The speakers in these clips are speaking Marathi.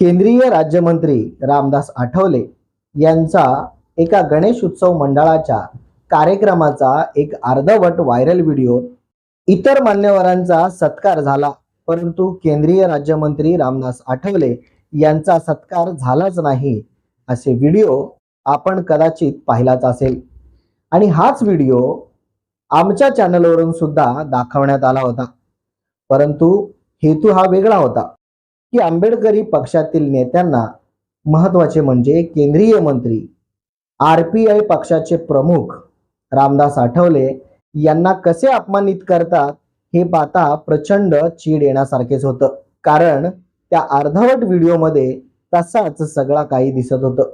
केंद्रीय राज्यमंत्री रामदास आठवले यांचा एका गणेश उत्सव मंडळाच्या कार्यक्रमाचा एक अर्धवट व्हायरल व्हिडिओ. इतर मान्यवरांचा सत्कार झाला परंतु केंद्रीय राज्यमंत्री रामदास आठवले यांचा सत्कार झालाच नाही असे व्हिडिओ आपण कदाचित पाहिलाच असेल. आणि हाच व्हिडिओ आमच्या चॅनलवरून सुद्धा दाखवण्यात आला होता. परंतु हेतू हा वेगळा होता. की आंबेडकरी पक्षातील नेत्यांना महत्त्वाचे म्हणजे केंद्रीय मंत्री आर पी आय पक्षाचे प्रमुख रामदास आठवले यांना कसे अपमानित करतात हे पाहता प्रचंड चीड येण्यासारखेच होतं. कारण त्या अर्धवट व्हिडिओमध्ये तसाच सगळा काही दिसत होतं.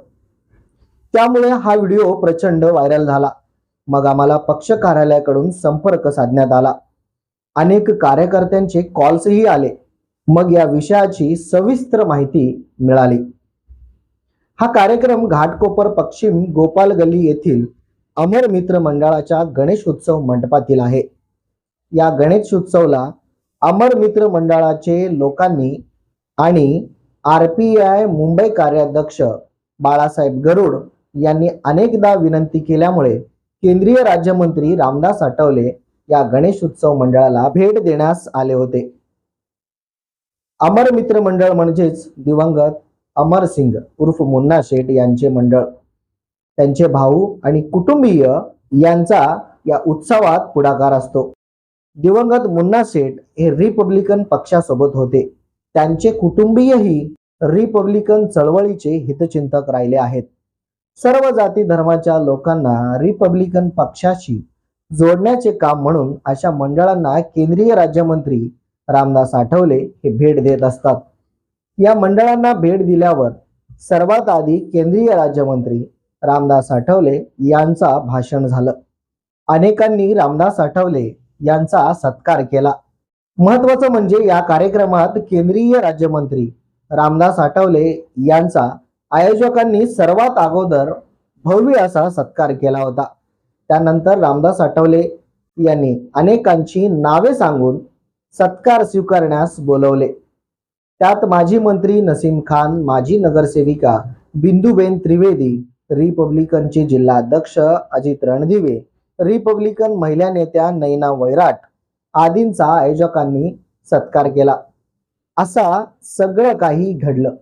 त्यामुळे हा व्हिडिओ प्रचंड व्हायरल झाला. मग आम्हाला पक्ष कार्यालयाकडून संपर्क साधण्यात आला. अनेक कार्यकर्त्यांचे कॉल्सही आले. मग या विषयाची सविस्तर माहिती मिळाली. हा कार्यक्रम घाटकोपर पश्चिम गोपाल गल्ली येथील अमर मित्र मंडळाच्या गणेश उत्सव मंडपातील आहे. या गणेश उत्सवला अमर मित्र मंडळाचे लोकांनी आणि आर पी आय मुंबई कार्याध्यक्ष बाळासाहेब गरुड यांनी अनेकदा विनंती केल्यामुळे केंद्रीय राज्यमंत्री रामदास आठवले या गणेश उत्सव मंडळाला भेट देण्यास आले होते. अमर मित्र मंडळ म्हणजेच दिवंगत अमर सिंग उर्फ मुन्ना शेठ यांचे मंडळ. त्यांचे भाऊ आणि कुटुंबीय यांचा या उत्सवात पुढाकार असतो. दिवंगत मुन्ना शेठ हे रिपब्लिकन पक्षासोबत होते. त्यांचे कुटुंबीयही रिपब्लिकन चळवळीचे हितचिंतक राहिले आहेत. सर्व जाती धर्माच्या लोकांना रिपब्लिकन पक्षाशी जोडण्याचे काम म्हणून अशा मंडळांना केंद्रीय राज्यमंत्री रामदास आठवले हे भेट देत असतात. या मंडळांना भेट दिल्यावर सर्वात आधी केंद्रीय राज्यमंत्री रामदास आठवले यांचा भाषण झालं. अनेकांनी रामदास आठवले यांचा सत्कार केला. महत्वाचं म्हणजे या कार्यक्रमात केंद्रीय राज्यमंत्री रामदास आठवले यांचा आयोजकांनी सर्वात अगोदर भव्य असा सत्कार केला होता. त्यानंतर रामदास आठवले यांनी अनेकांची नावे सांगून सत्कार स्वीकारण्यास बोलवले. त्यात माजी मंत्री नसीम खान माजी नगरसेविका बिंदुबेन त्रिवेदी रिपब्लिकनचे जिल्हाध्यक्ष अजित रणदिवे रिपब्लिकन महिला नेत्या नैना वैराट आदींचा आयोजकांनी सत्कार केला. असा सगळं काही घडलं.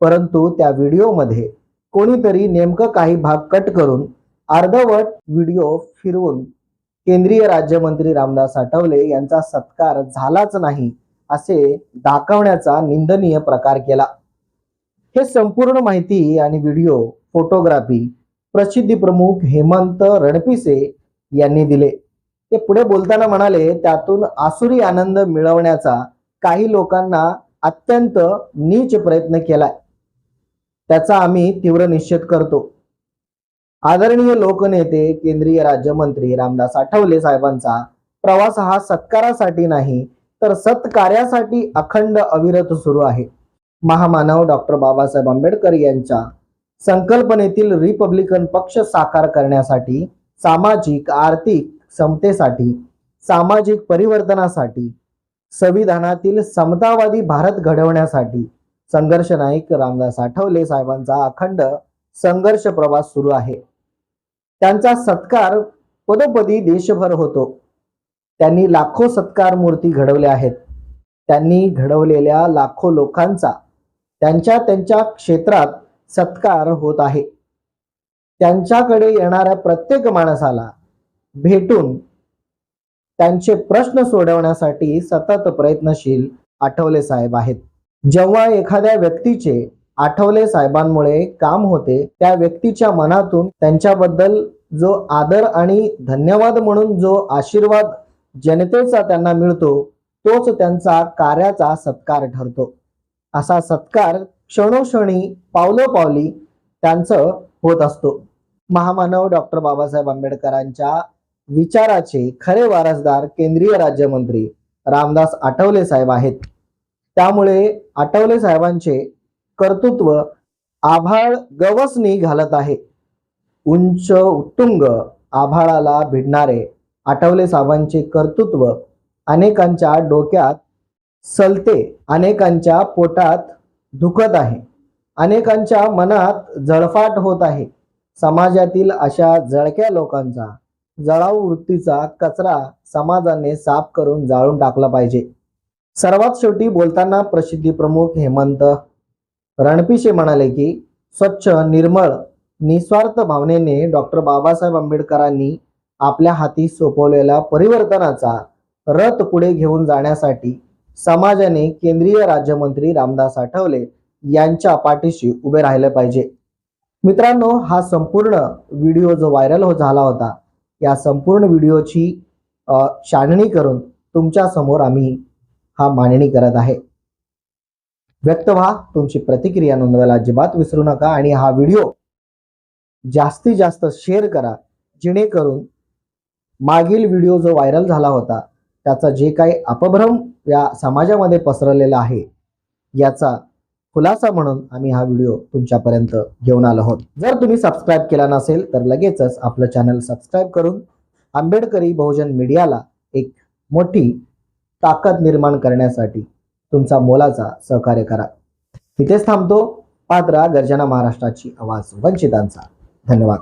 परंतु त्या व्हिडिओमध्ये कोणीतरी नेमकं काही भाग कट करून अर्धवट व्हिडिओ फिरवून केंद्रीय राज्यमंत्री रामदास आठवले यांचा सत्कार झालाच नाही असे दाखवण्याचा निंदनीय प्रकार केला. हे संपूर्ण माहिती आणि व्हिडिओ फोटोग्राफी प्रसिद्धी प्रमुख हेमंत रणपिसे यांनी दिले. ते पुढे बोलताना म्हणाले त्यातून आसुरी आनंद मिळवण्याचा काही लोकांना अत्यंत नीच प्रयत्न केलाय. त्याचा आम्ही तीव्र निषेध करतो. आदरणीय लोकनेते केंद्रीय राज्यमंत्री रामदास आठवले साहेबांचा प्रवास हा सत्कारासाठी नाही तर सत्कार्यासाठी अखंड अविरत सुरू आहे. महामानव डॉक्टर बाबासाहेब आंबेडकर यांच्या संकल्पनेतील रिपब्लिकन पक्ष साकार करण्यासाठी सामाजिक आर्थिक समतेसाठी सामाजिक परिवर्तनासाठी संविधानातील समतावादी भारत घडवण्यासाठी संघर्ष नाईक रामदास आठवले साहेबांचा अखंड संघर्ष प्रवास सुरू आहे. त्यांचा सत्कार पदोपदी देशभर होतो. त्यांनी लाखो सत्कार मूर्ती घडवल्या आहेत. त्यांनी घडवलेल्या लाखो लोकांचा त्यांच्या त्यांच्या क्षेत्रात सत्कार होत आहे. त्यांच्याकडे येणाऱ्या प्रत्येक माणसाला भेटून त्यांचे प्रश्न सोडवण्यासाठी सतत प्रयत्नशील आठवले साहेब आहेत. जेव्हा एखाद्या व्यक्तीचे आठवले साहेबांमुळे काम होते त्या व्यक्तीच्या मनातून त्यांच्याबद्दल जो आदर आणि धन्यवाद म्हणून जो आशीर्वाद जनतेचा त्यांना मिळतो तोच त्यांचा कार्याचा सत्कार ठरतो. असा सत्कार क्षणोक्षणी पावलोपावली त्यांचं होत असतो. महामानव डॉक्टर बाबासाहेब आंबेडकरांच्या विचाराचे खरे वारसदार केंद्रीय राज्यमंत्री रामदास आठवले साहेब आहेत. त्यामुळे आठवले साहेबांचे कर्तृत्व आभाळ गवसनी घालत आहे. उंच उत्तुंग आभाळाला भिडणारे आठवले साहेबांचे कर्तृत्व अनेकांच्या डोक्यात सलते अनेकांच्या पोटात दुखत आहे. अनेकांच्या मनात जळफाट होत आहे. समाजातील अशा जळक्या लोकांचा जळाऊ वृत्तीचा कचरा समाजाने साफ करून जाळून टाकला पाहिजे. सर्वात शेवटी बोलताना प्रसिद्धी प्रमुख हेमंत रणपिसे म्हणाले की स्वच्छ निर्मळ निस्वार्थ भावनेने डॉक्टर बाबासाहेब आंबेडकरांनी आपल्या हाती सोपवलेल्या परिवर्तनाचा रथ पुढे घेऊन जाण्यासाठी समाजाने केंद्रीय राज्यमंत्री रामदास आठवले यांच्या पाठीशी उभे राहिले पाहिजे. मित्रांनो हा संपूर्ण व्हिडिओ जो व्हायरल हो झाला होता या संपूर्ण व्हिडिओची छाननी करून तुमच्यासमोर आम्ही हा मांडणी करत आहे. व्यक्त व्हा. तुमची प्रतिक्रिया नोंदवायला अजिबात विसरू नका आणि हा व्हिडिओ जास्तीत जास्त शेअर करा. जेणेकरून मागील व्हिडिओ जो व्हायरल झाला होता त्याचा जे काही अपभ्रम या समाजामध्ये पसरलेला आहे याचा खुलासा म्हणून आम्ही हा व्हिडिओ तुमच्यापर्यंत घेऊन आलो आहोत. जर तुम्ही सबस्क्राईब केला नसेल तर लगेचच आपलं चॅनल सबस्क्राईब करून आंबेडकरी बहुजन मीडियाला एक मोठी ताकद निर्माण करण्यासाठी तुमचा मोलाचा सहकार्य करा. इथेच थांबतो. पात्रा गर्जना महाराष्ट्राची आवाज वंचितांचा. धन्यवाद.